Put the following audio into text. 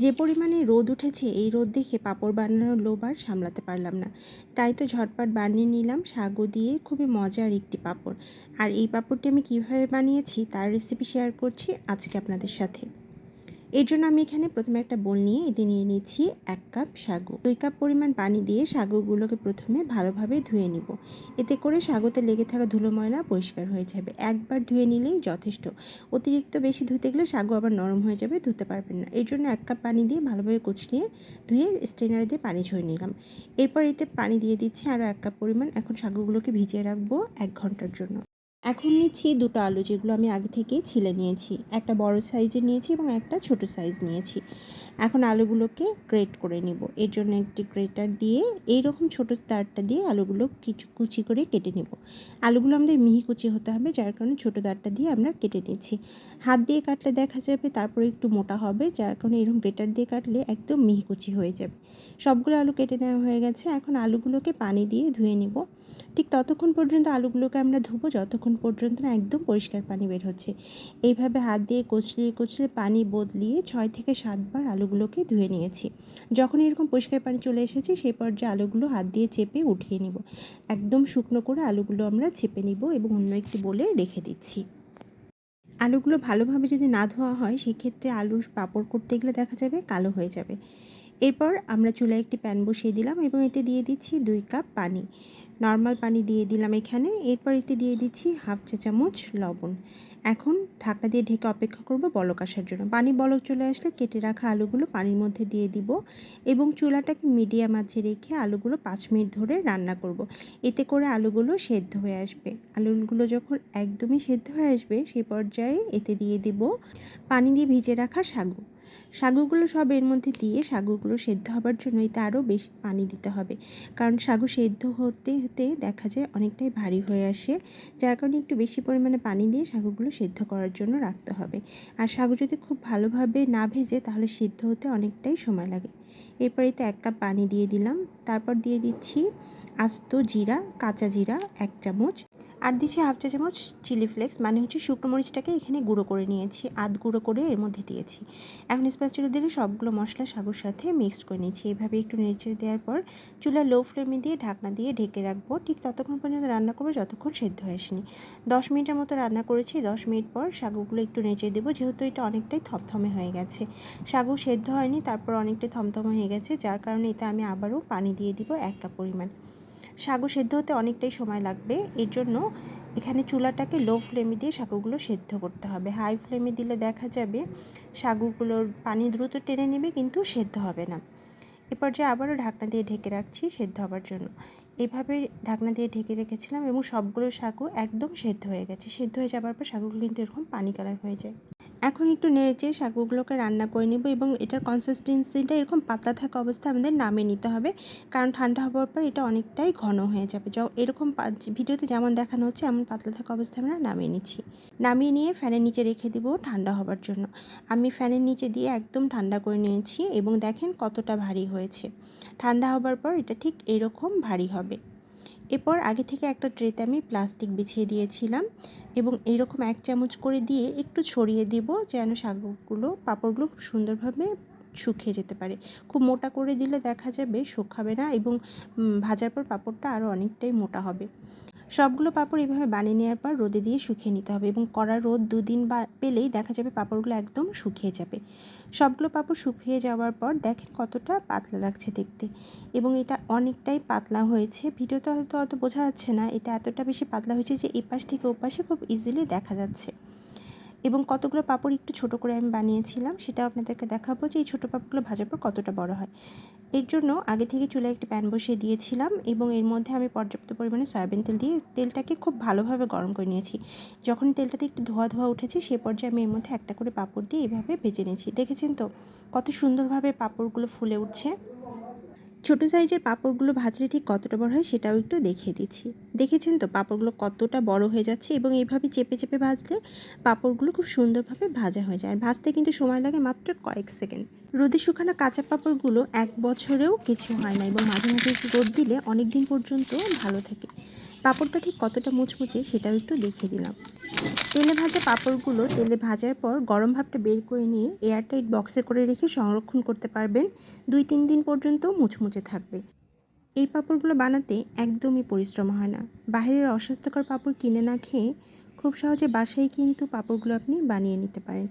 যে পরিমাণে রোদ উঠেছে, এই রোদ দেখে পাঁপড় বানানোর লোভ আর সামলাতে পারলাম না। তাই তো ঝটপট বানিয়ে নিলাম সাগু দিয়ে, খুবই মজার একটি পাঁপড়। আর এই পাঁপড়টি আমি কীভাবে বানিয়েছি, তার রেসিপি শেয়ার করছি আজকে আপনাদের সাথে। এর জন্য আমি এখানে প্রথমে একটা বোল নিয়ে এতে নিয়ে নিচ্ছি এক কাপ সাগু। দুই কাপ পরিমাণ পানি দিয়ে সাগুগুলোকে প্রথমে ভালোভাবে ধুয়ে নিব। এতে করে সাগুতে লেগে থাকা ধুলো ময়লা পরিষ্কার হয়ে যাবে। একবার ধুয়ে নিলেই যথেষ্ট। অতিরিক্ত বেশি ধুতে গেলে সাগু আবার নরম হয়ে যাবে, ধুতে পারবেন না। এর জন্য এক কাপ পানি দিয়ে ভালোভাবে কুচলিয়ে ধুয়ে স্ট্রেনার দিয়ে পানি ঝরিয়ে নিলাম। এরপর এতে পানি দিয়ে দিচ্ছি আরও এক কাপ পরিমাণ। এখন সাগুগুলোকে ভিজিয়ে রাখব এক ঘণ্টার জন্য। এখন নিচ্ছি দুটো আলু যেগুলো আমি আগে থেকেই ছিলে নিয়েছি। একটা বড় সাইজে নিয়েছি এবং একটা ছোট সাইজ নিয়েছি। এখন আলুগুলোকে গ্রেট করে নিব। এর জন্য একটি গ্রেটার দিয়ে এই রকম ছোটো দাঁড়টা দিয়ে আলুগুলো কিছু কুচি করে কেটে নেব। আলুগুলো আমাদের মিহি কুচি হতে হবে, যার কারণে ছোটো দাঁড়টা দিয়ে আমরা কেটে নিচ্ছি। হাত দিয়ে কাটলে দেখা যাবে তারপরে একটু মোটা হবে, যার কারণে এরকম গ্রেটার দিয়ে কাটলে একদম মিহি কুচি হয়ে যাবে। সবগুলো আলু কেটে নেওয়া হয়ে গেছে। এখন আলুগুলোকে পানি দিয়ে ধুয়ে নিব। ঠিক ততক্ষণ পর্যন্ত আলুগুলোকে আমরা ধুবো, যতক্ষণ পর্যন্ত না একদম পরিষ্কার পানি বের হচ্ছে। এইভাবে হাত দিয়ে কচলিয়ে কচলিয়ে পানি বদলিয়ে ছয় থেকে সাতবার আলুগুলোকে ধুয়ে নিয়েছি। যখন এরকম পরিষ্কার পানি চলে এসেছে, সেই পর্যায়ে আলুগুলো হাত দিয়ে চেপে উঠিয়ে নিব। একদম শুকনো করে আলুগুলো আমরা চেপে নিব এবং অন্য একটি বলে রেখে দিচ্ছি। আলুগুলো ভালোভাবে যদি না ধোয়া হয়, সেক্ষেত্রে আলুর পাঁপড় করতে গেলে দেখা যাবে কালো হয়ে যাবে। এরপর আমরা চুলায় একটি প্যান বসিয়ে দিলাম এবং এতে দিয়ে দিচ্ছি দুই কাপ পানি। নর্মাল পানি দিয়ে দিলাম এখানে। এরপর এতে দিয়ে দিচ্ছি হাফ চা চামচ লবণ। এখন ঢাকনা দিয়ে ঢেকে অপেক্ষা করব বলক আসার জন্য। পানি বলক চলে আসলে কেটে রাখা আলুগুলো পানির মধ্যে দিয়ে দিব এবং চুলাটাকে মিডিয়াম আঁচে রেখে আলুগুলো পাঁচ মিনিট ধরে রান্না করব। এতে করে আলুগুলো সেদ্ধ হয়ে আসবে। আলুগুলো যখন একদমই সেদ্ধ হয়ে আসবে সেই পর্যায়ে এতে দিয়ে দিব পানি দিয়ে ভিজে রাখা সাগু সাগুগুলো সব এর মধ্যে দিয়ে সাগুগুলো সেদ্ধ হবার জন্য এতে আরও বেশি পানি দিতে হবে। কারণ সাগু সেদ্ধ হতে হতে দেখা যায় অনেকটাই ভারী হয়ে আসে, যার কারণে একটু বেশি পরিমাণে পানি দিয়ে সাগুগুলো সেদ্ধ করার জন্য রাখতে হবে। আর সাগু যদি খুব ভালোভাবে না ভেজে তাহলে সেদ্ধ হতে অনেকটাই সময় লাগে। এরপর এতে এক কাপ পানি দিয়ে দিলাম। তারপর দিয়ে দিচ্ছি আস্ত জিরা, কাঁচা জিরা, এক চামচ আর দিচ্ছি হাফ চা চামচ চিলি ফ্লেক্স মানে হচ্ছে শুকনো মরিচটাকে এখানে গুঁড়ো করে নিয়েছি। আধ গুঁড়ো করে এর মধ্যে দিয়েছি। এখন স্প্যাচুলা দিলে সবগুলো মশলা সাগুর সাথে মিক্সড করে নিয়েছি। এভাবে একটু নেড়ে দেওয়ার পর চুলা লো ফ্লেমে দিয়ে ঢাকনা দিয়ে ঢেকে রাখব। ঠিক ততক্ষণ পর্যন্ত রান্না করব, যতক্ষণ সেদ্ধ হয়ে আসেনি। দশ মিনিটের মতো রান্না করেছি। দশ মিনিট পর সাগুগুলো একটু নেচে দেবো, যেহেতু এটা অনেকটাই থমথমে হয়ে গেছে। সাগু সেদ্ধ হয়নি, তারপর অনেকটাই থমথমে হয়ে গেছে। যার কারণে এতে আমি আবারও পানি দিয়ে দিব এক কাপ পরিমাণ। সাগু সেদ্ধ হতে অনেকটাই সময় লাগবে। এর জন্য এখানে চুলাটাকে লো ফ্লেমে দিয়ে সাগুগুলো সেদ্ধ করতে হবে। হাই ফ্লেমে দিলে দেখা যাবে সাগুগুলোর পানি দ্রুত টেনে নেবে, কিন্তু সেদ্ধ হবে না। এরপর যে আবারও ঢাকনা দিয়ে ঢেকে রাখছি সেদ্ধ হবার জন্য। এভাবে ঢাকনা দিয়ে ঢেকে রেখেছিলাম এবং সবগুলো সাগু একদম সেদ্ধ হয়ে গেছে। সেদ্ধ হয়ে যাবার পর সাগুগুলো কিন্তু এরকম পানি কালার হয়ে যায়। এখন একটু নেড়েচে শাকগুলোকে রান্না করে নেব এবং এটার কনসিস্টেন্সিটা এরকম পাতলা থাকা অবস্থায় আমাদের নামিয়ে নিতে হবে। কারণ ঠান্ডা হওয়ার পর এটা অনেকটাই ঘন হয়ে যাবে। এরকম ভিডিওতে যেমন দেখানো হচ্ছে, এমন পাতলা থাকা অবস্থায় আমরা নামিয়ে নিচ্ছি। নামিয়ে নিয়ে ফ্যানের নিচে রেখে দিব ঠান্ডা হবার জন্য। আমি ফ্যানের নিচে দিয়ে একদম ঠান্ডা করে নিয়েছি এবং দেখেন কতটা ভারী হয়েছে। ঠান্ডা হবার পর এটা ঠিক এরকম ভারী হবে। এরপর আগে থেকে একটা ট্রেতে আমি প্লাস্টিক বিছিয়ে দিয়েছিলাম এবং এইরকম এক চামচ করে দিয়ে একটু ছড়িয়ে দিব যেন শাকগুলো, পাঁপড়গুলো খুব সুন্দরভাবে শুকিয়ে যেতে পারে। খুব মোটা করে দিলে দেখা যাবে শুকাবে না এবং ভাজার পর পাঁপড়টা আরও অনেকটাই মোটা হবে। সবগুলো পাঁপড় এভাবে বানিয়ে নেওয়ার পর রোদে দিয়ে শুকিয়ে নিতে হবে এবং কড়া রোদ দুদিন বা পেলেই দেখা যাবে পাঁপড়গুলো একদম শুকিয়ে যাবে। সবগুলো পাঁপড় শুকিয়ে যাওয়ার পর দেখেন কতটা পাতলা লাগছে দেখতে এবং এটা অনেকটাই পাতলা হয়েছে। ভিডিওতে হয়তো অত বোঝা যাচ্ছে না এটা এতটা বেশি পাতলা হয়েছে যে এপাশ থেকে ওপাশে খুব ইজিলি দেখা যাচ্ছে। এবং কতগুলো পাঁপড় একটু ছোট করে আমি বানিয়েছিলাম সেটা আপনাদেরকে দেখাবো যে এই ছোটো পাঁপড়গুলো ভাজার পর কতটা বড় হয়। এর জন্য আগে থেকে চুলায় একটি প্যান বসিয়ে দিয়েছিলাম এবং এর মধ্যে আমি পর্যাপ্ত পরিমাণে সয়াবিন তেল দিয়ে তেলটাকে খুব ভালোভাবে গরম করে নিয়েছি। যখন তেলটাতে একটু ধোয়া ধোয়া উঠেছে সে পর্যায়ে আমি এর মধ্যে একটা করে পাঁপড় দিয়ে এভাবে ভেজে নিয়েছি। দেখেছেন তো কত সুন্দরভাবে পাঁপড়গুলো ফুলে উঠছে? ছোটো সাইজের পাঁপড়গুলো ভাজলে ঠিক কতটা বড় হয় সেটাও একটু দেখিয়ে দিচ্ছি। দেখেছেন তো পাঁপড়গুলো কতটা বড় হয়ে যাচ্ছে এবং এইভাবে চেপে চেপে ভাজলে পাঁপড়গুলো খুব সুন্দরভাবে ভাজা হয়ে যায়। আর ভাজতে কিন্তু সময় লাগে মাত্র কয়েক সেকেন্ড। রোদে শুকানো কাঁচা পাঁপড়গুলো এক বছরেও কিছু হয় না এবং মাঝে মাঝে রোদ দিলে অনেক দিন পর্যন্ত ভালো থাকে। পাঁপড়টা ঠিক কতটা মুচমুচে সেটাও একটু দেখিয়ে দিলাম তেলে ভাজা পাঁপড়গুলো তেলে ভাজার পর গরম ভাবটা বের করে নিয়ে এয়ারটাইট বক্সে করে রেখে সংরক্ষণ করতে পারবেন। দুই তিন দিন পর্যন্ত মুচমুচে থাকবে। এই পাঁপড়গুলো বানাতে একদমই পরিশ্রম হয় না। বাইরের অস্বাস্থ্যকর পাঁপড় কিনে না খেয়ে খুব সহজে বাসায় কিন্তু পাঁপড়গুলো আপনি বানিয়ে নিতে পারেন।